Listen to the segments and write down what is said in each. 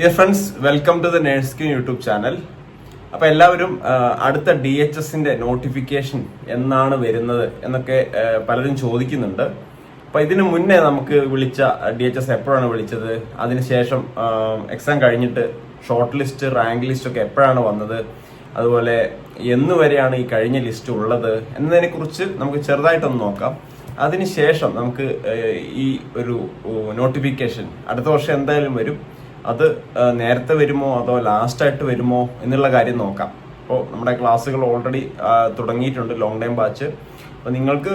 Dear friends welcome to the nurse Q YouTube channel അപ്പൊ എല്ലാവരും അടുത്ത ഡി എച്ച് എസിന്റെ നോട്ടിഫിക്കേഷൻ എന്നാണ് വരുന്നത് എന്നൊക്കെ പലരും ചോദിക്കുന്നുണ്ട്. അപ്പൊ ഇതിനു മുന്നേ നമുക്ക് വിളിച്ച ഡി എച്ച് എസ് എപ്പോഴാണ് വിളിച്ചത്? അതിനുശേഷം എക്സാം കഴിഞ്ഞിട്ട് ഷോർട്ട് ലിസ്റ്റ് റാങ്ക് ലിസ്റ്റ് ഒക്കെ എപ്പോഴാണ് വന്നത്? അതുപോലെ എന്ന് വരെയാണ് ഈ കഴിഞ്ഞ ലിസ്റ്റ് ഉള്ളത് എന്നതിനെ കുറിച്ച് നമുക്ക് ചെറുതായിട്ടൊന്ന് നോക്കാം. അതിനുശേഷം നമുക്ക് ഈ ഒരു നോട്ടിഫിക്കേഷൻ അടുത്ത വർഷം എന്തായാലും വരും. അത് നേരത്തെ വരുമോ അതോ ലാസ്റ്റ് ആയിട്ട് വരുമോ എന്നുള്ള കാര്യം നോക്കാം. അപ്പോൾ നമ്മുടെ ക്ലാസ്സുകൾ ഓൾറെഡി തുടങ്ങിയിട്ടുണ്ട് ലോങ് ടൈം ബാച്ച് അപ്പോൾ നിങ്ങൾക്ക്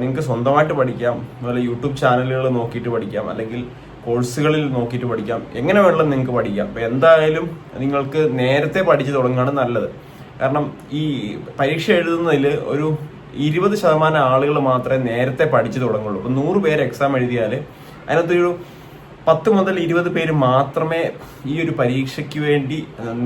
നിങ്ങൾക്ക് സ്വന്തമായിട്ട് പഠിക്കാം അതുപോലെ യൂട്യൂബ് ചാനലുകൾ നോക്കിയിട്ട് പഠിക്കാം അല്ലെങ്കിൽ കോഴ്സുകളിൽ നോക്കിയിട്ട് പഠിക്കാം എങ്ങനെ വേണമെങ്കിലും നിങ്ങൾക്ക് പഠിക്കാം. അപ്പോൾ എന്തായാലും നിങ്ങൾക്ക് നേരത്തെ പഠിച്ചു തുടങ്ങുകയാണ് നല്ലത്. കാരണം ഈ പരീക്ഷ എഴുതുന്നതിൽ ഒരു ഇരുപത് ശതമാനം ആളുകൾ മാത്രമേ നേരത്തെ പഠിച്ചു തുടങ്ങുള്ളൂ. അപ്പോൾ നൂറ് പേര് എക്സാം എഴുതിയാൽ അതിനകത്തൊരു പത്ത് മുതൽ ഇരുപത് പേര് മാത്രമേ ഈ ഒരു പരീക്ഷയ്ക്ക് വേണ്ടി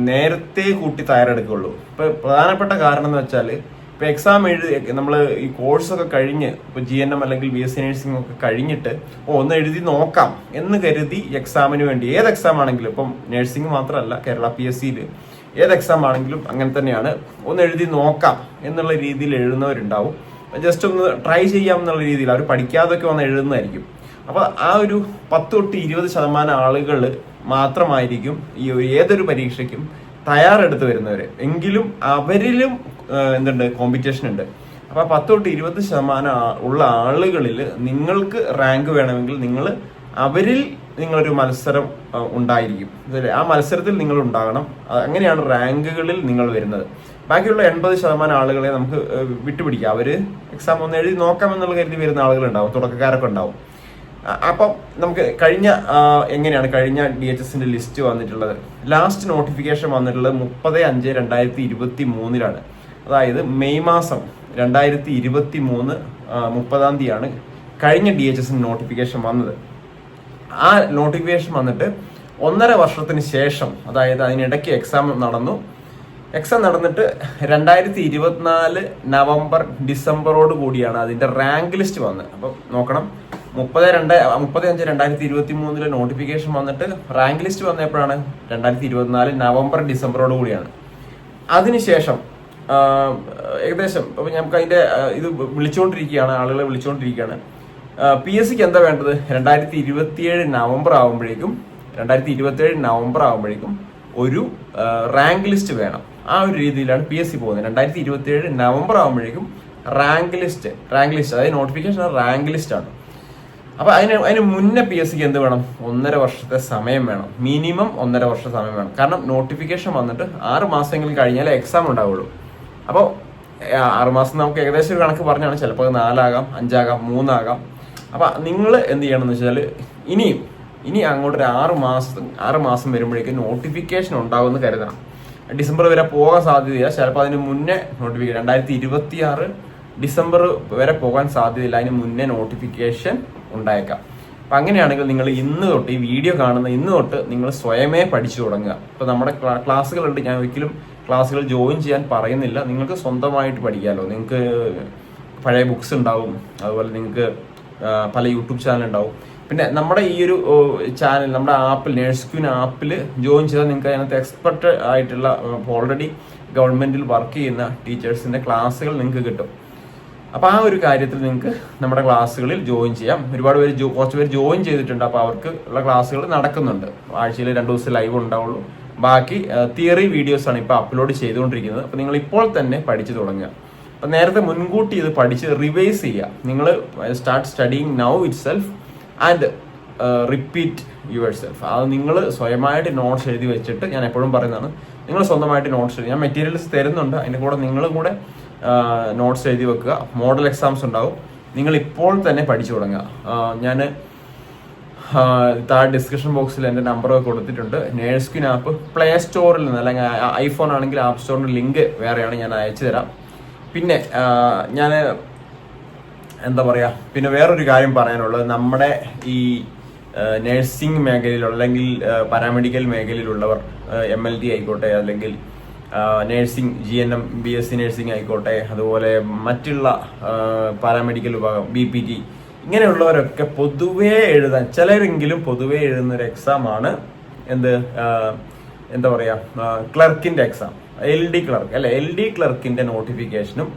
നേരത്തെ കൂട്ടി തയ്യാറെടുക്കുകയുള്ളൂ. ഇപ്പൊ പ്രധാനപ്പെട്ട കാരണം എന്ന് വെച്ചാൽ ഇപ്പൊ എക്സാം എഴുതി നമ്മൾ ഈ കോഴ്സൊക്കെ കഴിഞ്ഞ് ഇപ്പൊ ജി എൻ എം അല്ലെങ്കിൽ ബി എസ് സി നഴ്സിംഗ് ഒക്കെ കഴിഞ്ഞിട്ട് ഓ ഒന്ന് എഴുതി നോക്കാം എന്ന് കരുതി എക്സാമിന് വേണ്ടി ഏത് എക്സാം ആണെങ്കിലും ഇപ്പം നഴ്സിംഗ് മാത്രമല്ല കേരള പി എസ് സിയിൽ ഏത് എക്സാം ആണെങ്കിലും അങ്ങനെ തന്നെയാണ് ഒന്ന് എഴുതി നോക്കാം എന്നുള്ള രീതിയിൽ എഴുതുന്നവരുണ്ടാവും. ജസ്റ്റ് ഒന്ന് ട്രൈ ചെയ്യാം എന്നുള്ള രീതിയിൽ അവർ പഠിക്കാതൊക്കെ വന്ന് എഴുതുന്നതായിരിക്കും. അപ്പൊ ആ ഒരു പത്ത് തൊട്ട് ഇരുപത് ശതമാനം ആളുകൾ മാത്രമായിരിക്കും ഈ ഏതൊരു പരീക്ഷയ്ക്കും തയ്യാറെടുത്ത് വരുന്നവര്. എങ്കിലും അവരിലും എന്തുണ്ട് കോമ്പറ്റീഷൻ ഉണ്ട്. അപ്പൊ ആ പത്ത് തൊട്ട് ഇരുപത് ശതമാനം ഉള്ള ആളുകളിൽ നിങ്ങൾക്ക് റാങ്ക് വേണമെങ്കിൽ നിങ്ങൾ അവരിൽ നിങ്ങളൊരു മത്സരം ഉണ്ടായിരിക്കും? ആ മത്സരത്തിൽ നിങ്ങൾ ഉണ്ടാകണം. അങ്ങനെയാണ് റാങ്കുകളിൽ നിങ്ങൾ വരുന്നത്. ബാക്കിയുള്ള എൺപത് ശതമാനം ആളുകളെ നമുക്ക് വിട്ടുപിടിക്കാം. അവർ എക്സാം ഒന്ന് എഴുതി നോക്കാമെന്നുള്ള കരുതി വരുന്ന ആളുകളുണ്ടാവും തുടക്കക്കാരൊക്കെ ഉണ്ടാവും. അപ്പം നമുക്ക് കഴിഞ്ഞ എങ്ങനെയാണ് കഴിഞ്ഞ ഡി എച്ച് എസിന്റെ ലിസ്റ്റ് വന്നിട്ടുള്ളത്? ലാസ്റ്റ് നോട്ടിഫിക്കേഷൻ വന്നിട്ടുള്ളത് മുപ്പത് അഞ്ച് രണ്ടായിരത്തി ഇരുപത്തി മൂന്നിലാണ് അതായത് മെയ് മാസം രണ്ടായിരത്തി ഇരുപത്തി മൂന്ന് മുപ്പതാം തീയതിയാണ് കഴിഞ്ഞ ഡി എച്ച് എസിന് നോട്ടിഫിക്കേഷൻ വന്നത്. ആ നോട്ടിഫിക്കേഷൻ വന്നിട്ട് ഒന്നര വർഷത്തിന് ശേഷം അതായത് അതിനിടയ്ക്ക് എക്സാം നടന്നു. എക്സാം നടന്നിട്ട് രണ്ടായിരത്തി ഇരുപത്തിനാല് നവംബർ ഡിസംബറോട് കൂടിയാണ് അതിന്റെ റാങ്ക് ലിസ്റ്റ് വന്നത്. അപ്പം നോക്കണം. മുപ്പത് രണ്ട് മുപ്പത് അഞ്ച് രണ്ടായിരത്തി ഇരുപത്തി മൂന്നിലെ നോട്ടിഫിക്കേഷൻ വന്നിട്ട് റാങ്ക് ലിസ്റ്റ് വന്നപ്പോഴാണ് രണ്ടായിരത്തി ഇരുപത്തിനാല് നവംബർ ഡിസംബറോട് കൂടിയാണ്. അതിനുശേഷം ഏകദേശം അപ്പൊ നമുക്ക് അതിന്റെ ആ, ഇത് വിളിച്ചുകൊണ്ടിരിക്കുകയാണ് ആളുകളെ വിളിച്ചുകൊണ്ടിരിക്കുകയാണ് പി എസ് സിക്ക് എന്താ വേണ്ടത്? രണ്ടായിരത്തി ഇരുപത്തിയേഴ് നവംബർ ആകുമ്പോഴേക്കും രണ്ടായിരത്തി ഇരുപത്തിയേഴ് നവംബർ ആകുമ്പോഴേക്കും ഒരു റാങ്ക് ലിസ്റ്റ് വേണം. ആ ഒരു രീതിയിലാണ് പി എസ് സി പോകുന്നത്. രണ്ടായിരത്തി ഇരുപത്തിയേഴ് നവംബർ ആകുമ്പോഴേക്കും റാങ്ക് ലിസ്റ്റ് റാങ്ക് ലിസ്റ്റ് അതായത് നോട്ടിഫിക്കേഷൻ റാങ്ക് ലിസ്റ്റ് ആണ്. അപ്പൊ അതിന് അതിന് മുന്നേ പി എസ് സിക്ക് എന്ത് വേണം? ഒന്നര വർഷത്തെ സമയം വേണം. മിനിമം ഒന്നര വർഷ സമയം വേണം. കാരണം നോട്ടിഫിക്കേഷൻ വന്നിട്ട് ആറ് മാസമെങ്കിലും കഴിഞ്ഞാലേ എക്സാം ഉണ്ടാവുള്ളൂ. അപ്പോൾ ആറ് മാസം നമുക്ക് ഏകദേശം ഒരു കണക്ക് പറഞ്ഞാണ് ചിലപ്പോൾ നാലാകാം അഞ്ചാകാം മൂന്നാകാം. അപ്പൊ നിങ്ങൾ എന്ത് ചെയ്യണം എന്ന് വെച്ചാൽ ഇനിയും ഇനി അങ്ങോട്ട് ഒരു ആറ് മാസം ആറ് മാസം വരുമ്പോഴേക്കും നോട്ടിഫിക്കേഷൻ ഉണ്ടാവുമെന്ന് കരുതണം. ഡിസംബർ വരെ പോകാൻ സാധ്യതയില്ല. ചിലപ്പോൾ അതിന് മുന്നേ നോട്ടിഫിക്കേഷൻ രണ്ടായിരത്തി ഇരുപത്തി ആറ് ഡിസംബർ വരെ പോകാൻ സാധ്യതയില്ല. അതിന് മുന്നേ നോട്ടിഫിക്കേഷൻ ഉണ്ടായേക്കാം. അപ്പൊ അങ്ങനെയാണെങ്കിൽ നിങ്ങൾ ഇന്ന് തൊട്ട് ഈ വീഡിയോ കാണുന്ന ഇന്ന് തൊട്ട് നിങ്ങൾ സ്വയമേ പഠിച്ചു തുടങ്ങുക. ഇപ്പൊ നമ്മുടെ ക്ലാ- ക്ലാസ്സുകളുണ്ട്. ഞാൻ ഒരിക്കലും ക്ലാസ്സുകൾ ജോയിൻ ചെയ്യാൻ പറയുന്നില്ല. നിങ്ങൾക്ക് സ്വന്തമായിട്ട് പഠിക്കാമല്ലോ നിങ്ങൾക്ക് പഴയ ബുക്സ് ഉണ്ടാവും. അതുപോലെ നിങ്ങൾക്ക് പല യൂട്യൂബ് ചാനൽ ഉണ്ടാവും. പിന്നെ നമ്മുടെ ഈ ഒരു ചാനൽ നമ്മുടെ ആപ്പിൽ നേഴ്സ് ക്യൂൻ ആപ്പിൽ ജോയിൻ ചെയ്താൽ നിങ്ങൾക്ക് അതിനകത്ത് എക്സ്പെർട്ട് ആയിട്ടുള്ള ഓൾറെഡി ഗവൺമെന്റിൽ വർക്ക് ചെയ്യുന്ന ടീച്ചേഴ്സിന്റെ ക്ലാസ്സുകൾ നിങ്ങൾക്ക് കിട്ടും. അപ്പൊ ആ ഒരു കാര്യത്തിൽ നിങ്ങൾക്ക് നമ്മുടെ ക്ലാസ്സുകളിൽ ജോയിൻ ചെയ്യാം. ഒരുപാട് പേര് കുറച്ച് പേര് ജോയിൻ ചെയ്തിട്ടുണ്ട്. അപ്പൊ അവർക്ക് ഉള്ള ക്ലാസ്സുകൾ നടക്കുന്നുണ്ട്. ആഴ്ചയിൽ രണ്ട് ദിവസം ലൈവ് ഉണ്ടാവുള്ളൂ. ബാക്കി തിയറി വീഡിയോസ് ആണ് ഇപ്പൊ അപ്ലോഡ് ചെയ്തുകൊണ്ടിരിക്കുന്നത്. അപ്പോൾ നിങ്ങൾ ഇപ്പോൾ തന്നെ പഠിച്ചു തുടങ്ങുക. അപ്പൊ നേരത്തെ മുൻകൂട്ടി ഇത് പഠിച്ച് റിവൈസ് ചെയ്യുക. നിങ്ങൾ start studying now itself and repeat yourself അത് നിങ്ങൾ സ്വയമായിട്ട് നോട്ട്സ് എഴുതി വെച്ചിട്ട് ഞാൻ എപ്പോഴും പറയുന്നതാണ്. നിങ്ങൾ സ്വന്തമായിട്ട് നോട്ട്സ് എഴുതി. ഞാൻ മെറ്റീരിയൽസ് തരുന്നുണ്ട്. അതിന്റെ കൂടെ നിങ്ങളും കൂടെ നോട്ട്സ് എഴുതി വെക്കുക. മോഡൽ എക്സാംസ് ഉണ്ടാവും. നിങ്ങൾ ഇപ്പോൾ തന്നെ പഠിച്ചു തുടങ്ങുക. ഞാൻ താഴെ ഡിസ്ക്രിപ്ഷൻ ബോക്സിൽ എന്റെ നമ്പറൊക്കെ കൊടുത്തിട്ടുണ്ട്. നേഴ്സ്കിൻ ആപ്പ് പ്ലേ സ്റ്റോറിൽ നിന്ന് അല്ലെങ്കിൽ ഐഫോൺ ആണെങ്കിൽ ആപ്പ് സ്റ്റോറിന്റെ ലിങ്ക് വേറെയാണ് ഞാൻ അയച്ചു തരാം. പിന്നെ ഞാൻ എന്താ പറയുക പിന്നെ വേറൊരു കാര്യം പറയാനുള്ളത്. നമ്മുടെ ഈ നഴ്സിംഗ് മേഖലയിലുള്ള അല്ലെങ്കിൽ പാരാമെഡിക്കൽ മേഖലയിലുള്ളവർ എം എൽ ടി ആയിക്കോട്ടെ അല്ലെങ്കിൽ nursing G N M B S C nursing ആയിക്കോട്ടെ അതുപോലെ മറ്റുള്ള പാരാമെഡിക്കൽ വിഭാഗം ബി പി ടി ഇങ്ങനെയുള്ളവരൊക്കെ പൊതുവേ എഴുതാൻ ചിലരെങ്കിലും പൊതുവേ എഴുതുന്ന ഒരു എക്സാമാണ് എന്ത് എന്താ പറയുക ക്ലർക്കിന്റെ എക്സാം എൽ ഡി ക്ലർക്ക് അല്ലെ? എൽ ഡി ക്ലർക്കിന്റെ നോട്ടിഫിക്കേഷനും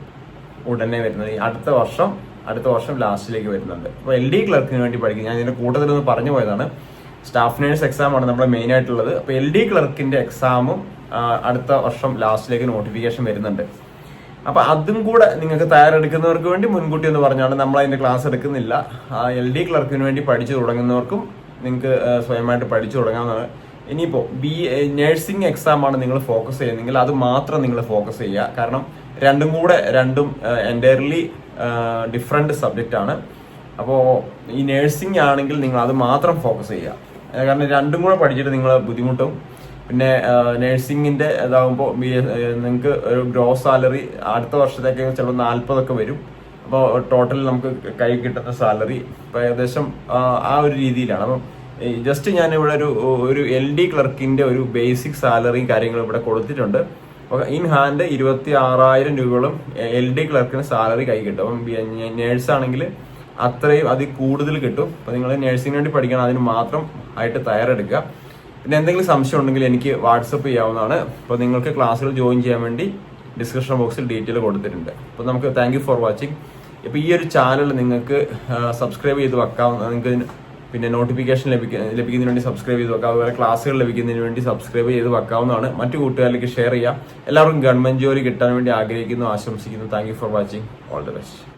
ഉടനെ വരുന്നത്. അടുത്ത വർഷം അടുത്ത വർഷം ലാസ്റ്റിലേക്ക് വരുന്നുണ്ട്. അപ്പോൾ എൽ ഡി ക്ലർക്കിന് വേണ്ടി പഠിക്കും ഞാൻ ഇതിന്റെ കൂട്ടത്തിലൊന്ന് പറഞ്ഞു പോയതാണ്. സ്റ്റാഫ് നേഴ്സ് എക്സാം ആണ് നമ്മുടെ മെയിൻ ആയിട്ടുള്ളത്. അപ്പോൾ എൽ ഡി ക്ലർക്കിന്റെ എക്സാമും അടുത്ത വർഷം ലാസ്റ്റിലേക്ക് നോട്ടിഫിക്കേഷൻ വരുന്നുണ്ട്. അപ്പൊ അതും കൂടെ നിങ്ങൾക്ക് തയ്യാറെടുക്കുന്നവർക്ക് വേണ്ടി മുൻകൂട്ടി എന്ന് പറഞ്ഞാണ് നമ്മൾ അതിന്റെ ക്ലാസ് എടുക്കുന്നില്ല. എൽ ഡി ക്ലർക്കിന് വേണ്ടി പഠിച്ചു തുടങ്ങുന്നവർക്കും നിങ്ങൾക്ക് സ്വയമായിട്ട് പഠിച്ചു തുടങ്ങാവുന്നതാണ്. ഇനിയിപ്പോ ബി നേഴ്സിംഗ് എക്സാം ആണ് നിങ്ങൾ ഫോക്കസ് ചെയ്യുന്നെങ്കിൽ അത് മാത്രം നിങ്ങൾ ഫോക്കസ് ചെയ്യുക. കാരണം രണ്ടും കൂടെ രണ്ടും എന്റയർലി ഡിഫറെന്റ് സബ്ജക്റ്റ് ആണ്. അപ്പോൾ ഈ നേഴ്സിംഗ് ആണെങ്കിൽ നിങ്ങൾ അത് മാത്രം ഫോക്കസ് ചെയ്യുക. കാരണം രണ്ടും കൂടെ പഠിച്ചിട്ട് നിങ്ങൾ ബുദ്ധിമുട്ടും. പിന്നെ നഴ്സിംഗിന്റെ ഇതാകുമ്പോൾ നിങ്ങൾക്ക് ഒരു ഗ്രോസ് സാലറി അടുത്ത വർഷത്തേക്ക് ചിലപ്പോൾ നാൽപ്പതൊക്കെ വരും. അപ്പോൾ ടോട്ടൽ നമുക്ക് കൈ കിട്ടുന്ന സാലറി ഇപ്പം ഏകദേശം ആ, ഒരു രീതിയിലാണ്. അപ്പം ജസ്റ്റ് ഞാൻ ഇവിടെ ഒരു ഒരു എൽ ഡി ക്ലർക്കിന്റെ ഒരു ബേസിക് സാലറിയും കാര്യങ്ങളും ഇവിടെ കൊടുത്തിട്ടുണ്ട്. അപ്പോൾ ഇൻ ഹാൻഡ് ഇരുപത്തി ആറായിരം രൂപയോളം എൽ ഡി ക്ലർക്കിന് സാലറി കൈ കിട്ടും. അപ്പം നേഴ്സ് ആണെങ്കിൽ അത്രയും അതിൽ കൂടുതൽ കിട്ടും. അപ്പോൾ നിങ്ങൾ നഴ്സിംഗിന് വേണ്ടി പഠിക്കണം അതിന് മാത്രം ആയിട്ട് തയ്യാറെടുക്കുക. പിന്നെ എന്തെങ്കിലും സംശയം ഉണ്ടെങ്കിൽ എനിക്ക് വാട്സപ്പ് ചെയ്യാവുന്നതാണ്. അപ്പോൾ നിങ്ങൾക്ക് ക്ലാസ്സുകൾ ജോയിൻ ചെയ്യാൻ വേണ്ടി ഡിസ്ക്രിപ്ഷൻ ബോക്സിൽ ഡീറ്റെയിൽ കൊടുത്തിട്ടുണ്ട്. അപ്പോൾ നമുക്ക് താങ്ക് ഫോർ വാച്ചിങ് ഇപ്പോൾ ഈ ഒരു ചാനൽ നിങ്ങൾക്ക് സബ്സ്ക്രൈബ് ചെയ്ത് വെക്കാവുന്ന നിങ്ങൾക്ക് പിന്നെ നോട്ടിഫിക്കേഷൻ ലഭിക്ക ലഭിക്കുന്നതിന് വേണ്ടി സബ്സ്ക്രൈബ് ചെയ്ത് വെക്കാം. അതുപോലെ ക്ലാസ്സുകൾ ലഭിക്കുന്നതിന് വേണ്ടി സബ്സ്ക്രൈബ് ചെയ്ത് വെക്കാവുന്നതാണ്. മറ്റു കൂട്ടുകാരിലേക്ക് ഷെയർ ചെയ്യാം. എല്ലാവർക്കും ഗവൺമെന്റ് ജോലി കിട്ടാൻ വേണ്ടി ആഗ്രഹിക്കുന്നു ആശംസിക്കുന്നു. Thank for watching all the best